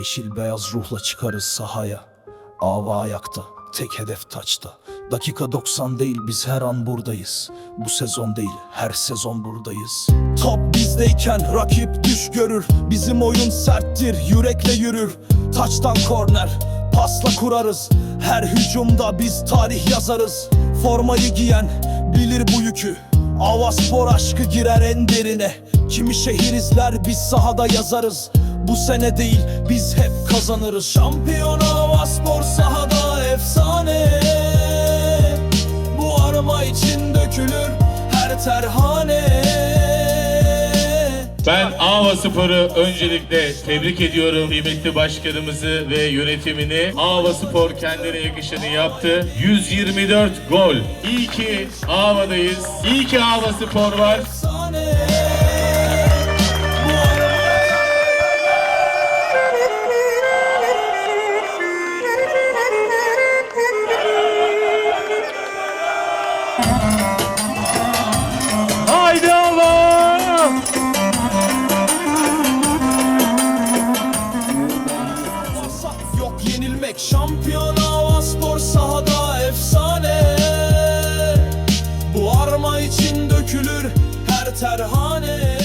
Yeşil beyaz ruhla çıkarız sahaya. Ava ayakta, tek hedef taçta. Dakika 90 değil biz her an buradayız. Bu sezon değil her sezon buradayız. Top bizdeyken rakip düş görür. Bizim oyun serttir yürekle yürür. Taçtan korner pasla kurarız. Her hücumda biz tarih yazarız. Formayı giyen bilir bu yükü Ava spor aşkı girer en derine. Kimi şehir izler biz sahada yazarız. Bu sene değil biz hep kazanırız. Şampiyon Ava spor sahada efsane. Bu arma için dökülür her terhane Ben Ava Spor'u öncelikle tebrik ediyorum kıymetli başkanımızı ve yönetimini. Ava Spor kendine yakışanı yaptı. 124 gol. İyi ki Ava'dayız. İyi ki Ava Spor var. Yenilmek Şampiyon hava spor sahada efsane. Bu arma için dökülür her terhane